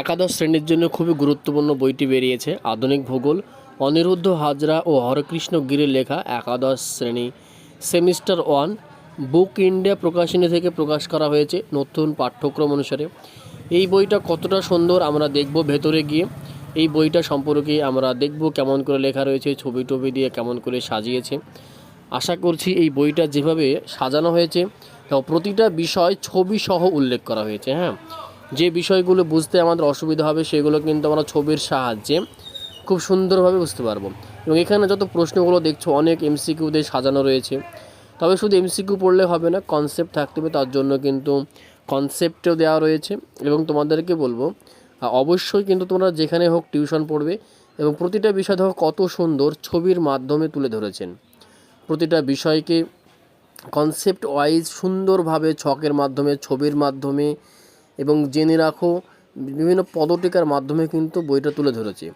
একাদশ শ্রেণির জন্য খুবই গুরুত্বপূর্ণ বইটি বেরিয়েছে। আধুনিক ভূগোল, অনিরুদ্ধ হাজরা ও হরকৃষ্ণ গিরির লেখা একাদশ শ্রেণি। সেমিস্টার ওয়ান, বুক ইন্ডিয়া প্রকাশনী থেকে প্রকাশ করা হয়েছে নতুন পাঠ্যক্রম অনুসারে। এই বইটা কতটা সুন্দর আমরা দেখব ভেতরে গিয়ে। এই বইটা সম্পর্কে আমরা দেখব কেমন করে লেখা রয়েছে, ছবি টবি দিয়ে কেমন করে সাজিয়েছে। আশা করছি এই বইটা যেভাবে সাজানো হয়েছে প্রতিটা বিষয় ছবি সহ উল্লেখ করা হয়েছে হ্যাঁ। যে বিষয়গুলো বুঝতে আমাদের অসুবিধা হবে সেগুলো কিন্তু আমরা ছবির সাহায্যে খুব সুন্দরভাবে বুঝতে পারব। এবং এখানে যত প্রশ্নগুলো দেখছ, অনেক এমসিকিউ দিয়ে সাজানো রয়েছে। তবে শুধু এমসিকিউ পড়লে হবে না কনসেপ্ট থাকতে হবে। তার জন্য কিন্তু কনসেপ্টও দেওয়া রয়েছে। এবং তোমাদেরকে বলব অবশ্যই কিন্তু তোমরা যেখানে হোক টিউশন পড়বে এবং প্রতিটা বিষয় দেখো কত সুন্দর ছবির মাধ্যমে তুলে ধরেছেন। প্রতিটা বিষয়কে কনসেপ্ট ওয়াইজ সুন্দরভাবে ছকের মাধ্যমে, ছবির মাধ্যমে এবং জেনে রাখো, বিভিন্ন পদটিকার মাধ্যমে কিন্তু বইটা তুলে ধরেছে।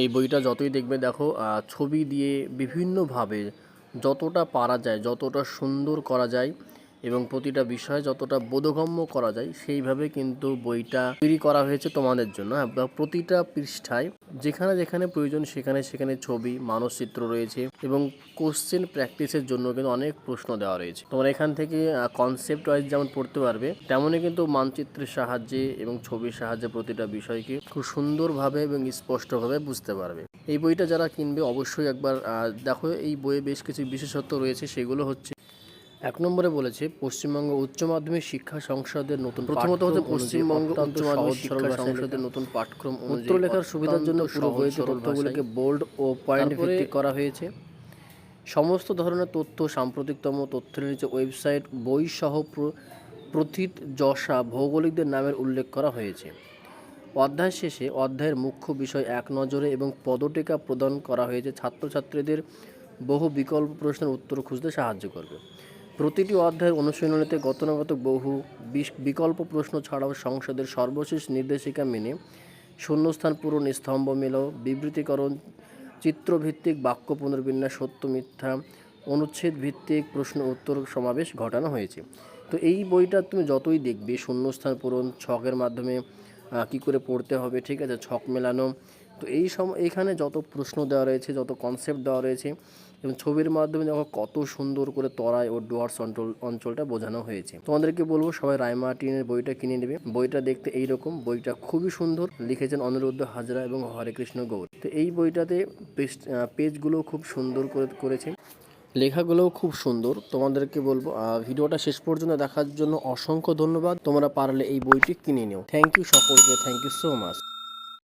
এই বইটা যতই দেখবে দেখো ছবি দিয়ে বিভিন্নভাবে যতটা পারা যায়, যতটা সুন্দর করা যায় এবং প্রতিটা বিষয় যতটা বোধগম্য করা যায় সেইভাবে কিন্তু বইটা তৈরি করা হয়েছে তোমাদের জন্য। হ্যাঁ, প্রতিটা পৃষ্ঠায় যেখানে যেখানে প্রয়োজন সেখানে সেখানে ছবি মানসচিত্র রয়েছে এবং কোশ্চেন প্র্যাকটিসের জন্য কিন্তু অনেক প্রশ্ন দেওয়া রয়েছে। তোমরা এখান থেকে কনসেপ্ট ওয়াইজ যেমন পড়তে পারবে তেমনই কিন্তু মানচিত্রের সাহায্যে এবং ছবির সাহায্যে প্রতিটা বিষয়কে খুব সুন্দরভাবে এবং স্পষ্টভাবে বুঝতে পারবে। এই বইটা যারা কিনবে অবশ্যই একবার দেখো এই বইয়ে বেশ কিছু বিশেষত্ব রয়েছে সেগুলো হচ্ছে এক নম্বরে বলেছে পশ্চিমবঙ্গ উচ্চ মাধ্যমিক শিক্ষা সংসদের নতুন প্রথমত হচ্ছে পশ্চিমবঙ্গ উচ্চ মাধ্যমিক শিক্ষা সংসদের নতুন পাঠক্রম উত্তর লেখার সুবিধার জন্য পুরো বইতে তথ্যগুলোকে বোল্ড ও পয়েন্ট ভিত্তিক করা হয়েছে। সমস্ত ধরনের তথ্য সাম্প্রতিকতম তথ্যের নিচে ওয়েবসাইট বই সহ প্র- প্রথিত যশা ভৌগোলিকদের নামের উল্লেখ করা হয়েছে। অধ্যায় শেষে অধ্যায়ের মুখ্য বিষয় এক নজরে এবং পদটিকা প্রদান করা হয়েছে। ছাত্রছাত্রীদের বহু বিকল্প প্রশ্নের উত্তর খুঁজতে সাহায্য করবে। প্রতিটি অধ্যায়ের অনুশীলনীতে গতানুগত বহু বিকল্প প্রশ্ন ছাড়াও সংসদের সর্বশেষ নির্দেশিকা মেনে শূন্যস্থান পূরণ, স্তম্ভ মেল, বিবৃতিকরণ, চিত্রভিত্তিক বাক্য পুনর্বিন্যাস, সত্য, মিথ্যা, অনুচ্ছেদ ভিত্তিক প্রশ্ন উত্তর সমাবেশ ঘটানো হয়েছে। তো এই বইটা তুমি যতই দেখবে, শূন্যস্থান পূরণ, ছকের মাধ্যমে কি করে পড়তে হবে, ঠিক আছে, ছক মেলানো তো এই সম এখানে যত প্রশ্ন দেওয়া রয়েছে, যত কনসেপ্ট দেওয়া রয়েছে এবং ছবির মাধ্যমে দেখো কত সুন্দর করে তরাই ও ডুয়ার্স অঞ্চল, অঞ্চলটা বোঝানো হয়েছে। তোমাদেরকে বলব, সবাই রায়মার্টিনের বইটা কিনে নেবে। বইটা দেখতে এইরকম, বইটা খুবই সুন্দর। লিখেছেন অনিরুদ্ধ হাজরা এবং হরেকৃষ্ণ গৌর। তো এই বইটাতে পেজ পেজগুলো খুব সুন্দর করে করেছে। লেখাগুলোও খুব সুন্দর। তোমাদেরকে বলব ভিডিওটা শেষ পর্যন্ত দেখার জন্য অসংখ্য ধন্যবাদ। তোমরা পারলে এই বইটি কিনে নিও। থ্যাংক ইউ সকলকে। Thank you so much